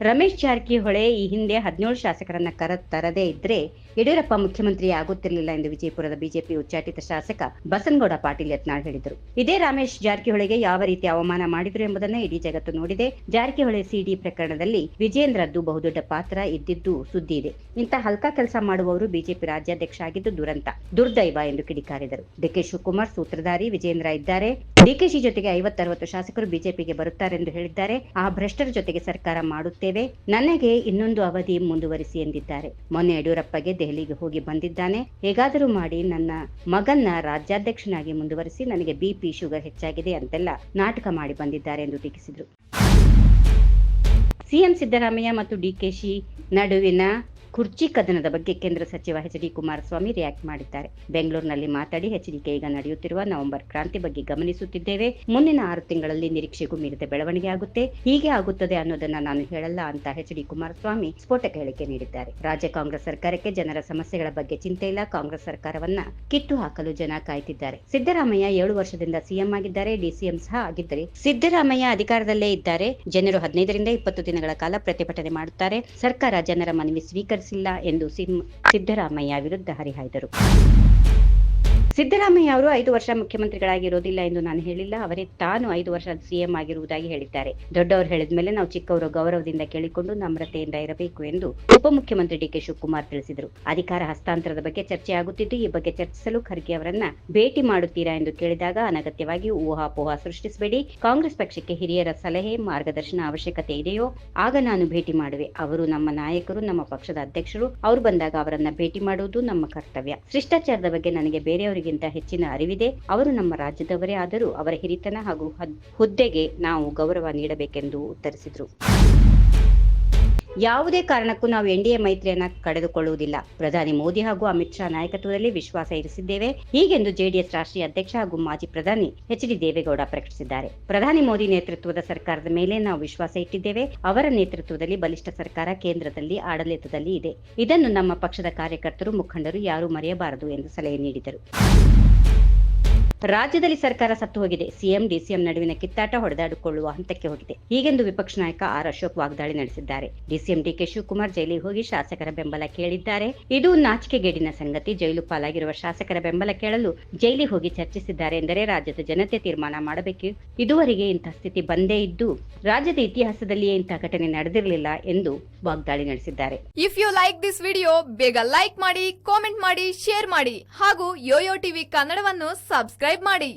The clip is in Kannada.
ರಮೇಶ್ ಜಾರಕಿಹೊಳೆ ಈ ಹಿಂದೆ ಹದಿನೇಳು ಶಾಸಕರನ್ನ ಕರ ತರದೇ ಇದ್ರೆ ಯಡಿಯೂರಪ್ಪ ಮುಖ್ಯಮಂತ್ರಿ ಆಗುತ್ತಿರಲಿಲ್ಲ ಎಂದು ವಿಜಯಪುರದ ಬಿಜೆಪಿ ಉಚ್ಚಾಟಿತ ಶಾಸಕ ಬಸನಗೌಡ ಪಾಟೀಲ್ ಯತ್ನಾಳ್ ಹೇಳಿದರು. ಇದೇ ರಮೇಶ್ ಜಾರಕಿಹೊಳಿಗೆ ಯಾವ ರೀತಿ ಅವಮಾನ ಮಾಡಿದ್ರು ಎಂಬುದನ್ನು ಇಡೀ ಜಗತ್ತು ನೋಡಿದೆ. ಜಾರಕಿಹೊಳಿ ಸಿಡಿ ಪ್ರಕರಣದಲ್ಲಿ ವಿಜೇಂದ್ರದ್ದು ಬಹುದೊಡ್ಡ ಪಾತ್ರ ಇದ್ದಿದ್ದು ಸುದ್ದಿ ಇದೆ. ಇಂಥ ಹಲ್ಕಾ ಕೆಲಸ ಮಾಡುವವರು ಬಿಜೆಪಿ ರಾಜ್ಯಾಧ್ಯಕ್ಷ ಆಗಿದ್ದು ದುರಂತ, ದುರ್ದೈವ ಎಂದು ಕಿಡಿಕಾರಿದರು. ಡಿಕೆ ಶಿವಕುಮಾರ್ ಸೂತ್ರಧಾರಿ ವಿಜೇಂದ್ರ ಇದ್ದಾರೆ. ಡಿಕೆಶಿ ಜೊತೆಗೆ ಐವತ್ತರವತ್ತು ಶಾಸಕರು ಬಿಜೆಪಿಗೆ ಬರುತ್ತಾರೆಂದು ಹೇಳಿದ್ದಾರೆ. ಆ ಭ್ರಷ್ಟರ ಜೊತೆಗೆ ಸರ್ಕಾರ ಮಾಡುತ್ತೇವೆ. ನನಗೆ ಇನ್ನೊಂದು ಅವಧಿ ಮುಂದುವರಿಸಿ ಎಂದಿದ್ದಾರೆ. ಮೊನ್ನೆ ಯಡಿಯೂರಪ್ಪಗೆ ದೆಹಲಿಗೆ ಹೋಗಿ ಬಂದಿದ್ದಾನೆ. ಹೇಗಾದರೂ ಮಾಡಿ ನನ್ನ ಮಗನ್ನ ರಾಜ್ಯಾಧ್ಯಕ್ಷನಾಗಿ ಮುಂದುವರಿಸಿ ನನಗೆ ಬಿಪಿ ಶುಗರ್ ಹೆಚ್ಚಾಗಿದೆ ಅಂತೆಲ್ಲ ನಾಟಕ ಮಾಡಿ ಬಂದಿದ್ದಾರೆ ಎಂದು ಟೀಕಿಸಿದರು. ಸಿಎಂ ಸಿದ್ದರಾಮಯ್ಯ ಮತ್ತು ಡಿಕೆಶಿ ನಡುವಿನ ಕುರ್ಚಿ ಕದನದ ಬಗ್ಗೆ ಕೇಂದ್ರ ಸಚಿವ ಎಚ್ ಡಿ ಕುಮಾರಸ್ವಾಮಿ ರಿಯಾಕ್ಟ್ ಮಾಡಿದ್ದಾರೆ. ಬೆಂಗಳೂರಿನಲ್ಲಿ ಮಾತಾಡಿ ಎಚ್ಡಿಕೆ ಈಗ ನಡೆಯುತ್ತಿರುವ ನವೆಂಬರ್ ಕ್ರಾಂತಿ ಬಗ್ಗೆ ಗಮನಿಸುತ್ತಿದ್ದೇವೆ. ಮುಂದಿನ ಆರು ತಿಂಗಳಲ್ಲಿ ನಿರೀಕ್ಷೆಗೂ ಮೀರಿದ ಬೆಳವಣಿಗೆ ಆಗುತ್ತೆ. ಹೀಗೆ ಆಗುತ್ತದೆ ಅನ್ನೋದನ್ನ ನಾನು ಹೇಳಲ್ಲ ಅಂತ ಎಚ್ ಡಿ ಕುಮಾರಸ್ವಾಮಿ ಸ್ಫೋಟಕ ಹೇಳಿಕೆ ನೀಡಿದ್ದಾರೆ. ರಾಜ್ಯ ಕಾಂಗ್ರೆಸ್ ಸರ್ಕಾರಕ್ಕೆ ಜನರ ಸಮಸ್ಯೆಗಳ ಬಗ್ಗೆ ಚಿಂತೆ ಇಲ್ಲ. ಕಾಂಗ್ರೆಸ್ ಸರ್ಕಾರವನ್ನ ಕಿತ್ತು ಹಾಕಲು ಜನ ಕಾಯ್ತಿದ್ದಾರೆ. ಸಿದ್ದರಾಮಯ್ಯ ಏಳು ವರ್ಷದಿಂದ ಸಿಎಂ ಆಗಿದ್ದಾರೆ. ಡಿಸಿಎಂ ಸಹ ಆಗಿದ್ದರೆ ಸಿದ್ದರಾಮಯ್ಯ ಅಧಿಕಾರದಲ್ಲೇ ಇದ್ದಾರೆ. ಜನರು ಹದಿನೈದರಿಂದ ಇಪ್ಪತ್ತು ದಿನಗಳ ಕಾಲ ಪ್ರತಿಭಟನೆ ಮಾಡುತ್ತಾರೆ. ಸರ್ಕಾರ ಜನರ ಮನವಿ ಸ್ವೀಕರಿಸಿಲ್ಲ ಎಂದು ಸಿದ್ದರಾಮಯ್ಯ ವಿರುದ್ಧ ಹರಿಹಾಯ್ದರು. ಸಿದ್ದರಾಮಯ್ಯ ಅವರು ಐದು ವರ್ಷ ಮುಖ್ಯಮಂತ್ರಿಗಳಾಗಿರೋದಿಲ್ಲ ಎಂದು ನಾನು ಹೇಳಿಲ್ಲ. ಅವರೇ ತಾನು ಐದು ವರ್ಷ ಸಿಎಂ ಆಗಿರುವುದಾಗಿ ಹೇಳಿದ್ದಾರೆ. ದೊಡ್ಡವರು ಹೇಳಿದ ಮೇಲೆ ನಾವು ಚಿಕ್ಕವರು ಗೌರವದಿಂದ ಕೇಳಿಕೊಂಡು ನಮ್ರತೆಯಿಂದ ಇರಬೇಕು ಎಂದು ಉಪಮುಖ್ಯಮಂತ್ರಿ ಡಿಕೆ ಶಿವಕುಮಾರ್ ತಿಳಿಸಿದರು. ಅಧಿಕಾರ ಹಸ್ತಾಂತರದ ಬಗ್ಗೆ ಚರ್ಚೆ ಆಗುತ್ತಿದ್ದು, ಈ ಬಗ್ಗೆ ಚರ್ಚಿಸಲು ಖರ್ಗೆ ಅವರನ್ನ ಭೇಟಿ ಮಾಡುತ್ತೀರಾ ಎಂದು ಕೇಳಿದಾಗ ಅನಗತ್ಯವಾಗಿ ಊಹಾಪೋಹ ಸೃಷ್ಟಿಸಬೇಡಿ. ಕಾಂಗ್ರೆಸ್ ಪಕ್ಷಕ್ಕೆ ಹಿರಿಯರ ಸಲಹೆ, ಮಾರ್ಗದರ್ಶನ ಅವಶ್ಯಕತೆ ಇದೆಯೋ, ಆಗ ನಾನು ಭೇಟಿ ಮಾಡುವೆ. ಅವರು ನಮ್ಮ ನಾಯಕರು, ನಮ್ಮ ಪಕ್ಷದ ಅಧ್ಯಕ್ಷರು. ಅವರು ಬಂದಾಗ ಅವರನ್ನ ಭೇಟಿ ಮಾಡುವುದು ನಮ್ಮ ಕರ್ತವ್ಯ. ಶಿಷ್ಟಾಚಾರದ ಬಗ್ಗೆ ನನಗೆ ಬೇರೆಯವರಿಗಿಂತ ಹೆಚ್ಚಿನ ಅರಿವಿದೆ. ಅವರು ನಮ್ಮ ರಾಜ್ಯದವರೇ ಆದರೂ ಅವರ ಹಿರಿತನ ಹಾಗೂ ಹದ್- ಹುದ್ದೆಗೆ ನಾವು ಗೌರವ ನೀಡಬೇಕೆಂದು ಉತ್ತರಿಸಿದರು. ಯಾವುದೇ ಕಾರಣಕ್ಕೂ ನಾವು ಎನ್ಡಿಎ ಮೈತ್ರಿಯನ್ನ ಕಳೆದುಕೊಳ್ಳುವುದಿಲ್ಲ. ಪ್ರಧಾನಿ ಮೋದಿ ಹಾಗೂ ಅಮಿತ್ ಶಾ ನಾಯಕತ್ವದಲ್ಲಿ ವಿಶ್ವಾಸ ಇರಿಸಿದ್ದೇವೆ. ಹೀಗೆಂದು ಜೆಡಿಎಸ್ ರಾಷ್ಟ್ರೀಯ ಅಧ್ಯಕ್ಷ ಹಾಗೂ ಮಾಜಿ ಪ್ರಧಾನಿ ಎಚ್ ಡಿ ದೇವೇಗೌಡ ಪ್ರಕಟಿಸಿದ್ದಾರೆ. ಪ್ರಧಾನಿ ಮೋದಿ ನೇತೃತ್ವದ ಸರ್ಕಾರದ ಮೇಲೆ ನಾವು ವಿಶ್ವಾಸ ಇಟ್ಟಿದ್ದೇವೆ. ಅವರ ನೇತೃತ್ವದಲ್ಲಿ ಬಲಿಷ್ಠ ಸರ್ಕಾರ ಕೇಂದ್ರದಲ್ಲಿ, ಆಡಳಿತದಲ್ಲಿ ಇದೆ. ಇದನ್ನು ನಮ್ಮ ಪಕ್ಷದ ಕಾರ್ಯಕರ್ತರು ಮುಖಂಡರು ಯಾರೂ ಮರೆಯಬಾರದು ಎಂದು ಸಲಹೆ ನೀಡಿದರು. ರಾಜ್ಯದಲ್ಲಿ ಸರ್ಕಾರ ಸತ್ತು ಹೋಗಿದೆ. ಸಿಎಂ, ಡಿಸಿಎಂ ನಡುವಿನ ಕಿತ್ತಾಟ ಹೊಡೆದಾಡಿಕೊಳ್ಳುವ ಹಂತಕ್ಕೆ ಹೋಗಿದೆ. ಹೀಗೆಂದು ವಿಪಕ್ಷ ನಾಯಕ ಆರ್. ಅಶೋಕ್ ವಾಗ್ದಾಳಿ ನಡೆಸಿದ್ದಾರೆ. ಡಿಸಿಎಂ ಡಿಕೆ ಶಿವಕುಮಾರ್ ಜೈಲಿಗೆ ಹೋಗಿ ಶಾಸಕರ ಬೆಂಬಲ ಕೇಳಿದ್ದಾರೆ. ಇದು ನಾಚಿಕೆಗೇಡಿನ ಸಂಗತಿ. ಜೈಲು ಪಾಲಾಗಿರುವ ಶಾಸಕರ ಬೆಂಬಲ ಕೇಳಲು ಜೈಲಿಗೆ ಹೋಗಿ ಚರ್ಚಿಸಿದ್ದಾರೆ ಎಂದರೆ ರಾಜ್ಯದ ಜನತೆ ತೀರ್ಮಾನ ಮಾಡಬೇಕು. ಇದುವರೆಗೆ ಇಂತಹ ಸ್ಥಿತಿ ಬಂದೇ ಇದ್ದು ರಾಜ್ಯದ ಇತಿಹಾಸದಲ್ಲಿಯೇ ಇಂತಹ ಘಟನೆ ನಡೆದಿರಲಿಲ್ಲ ಎಂದು ವಾಗ್ದಾಳಿ ನಡೆಸಿದ್ದಾರೆ. If you like this video ಬೇಗ ಲೈಕ್ ಮಾಡಿ ಕಾಮೆಂಟ್ ಮಾಡಿ ಶೇರ್ ಮಾಡಿ ಹಾಗೂ ಯೋಯೋ ಟಿವಿ ಕನ್ನಡವನ್ನು ಸಬ್ಸ್ಕ್ರೈಬ್ ಮಾಡಿ.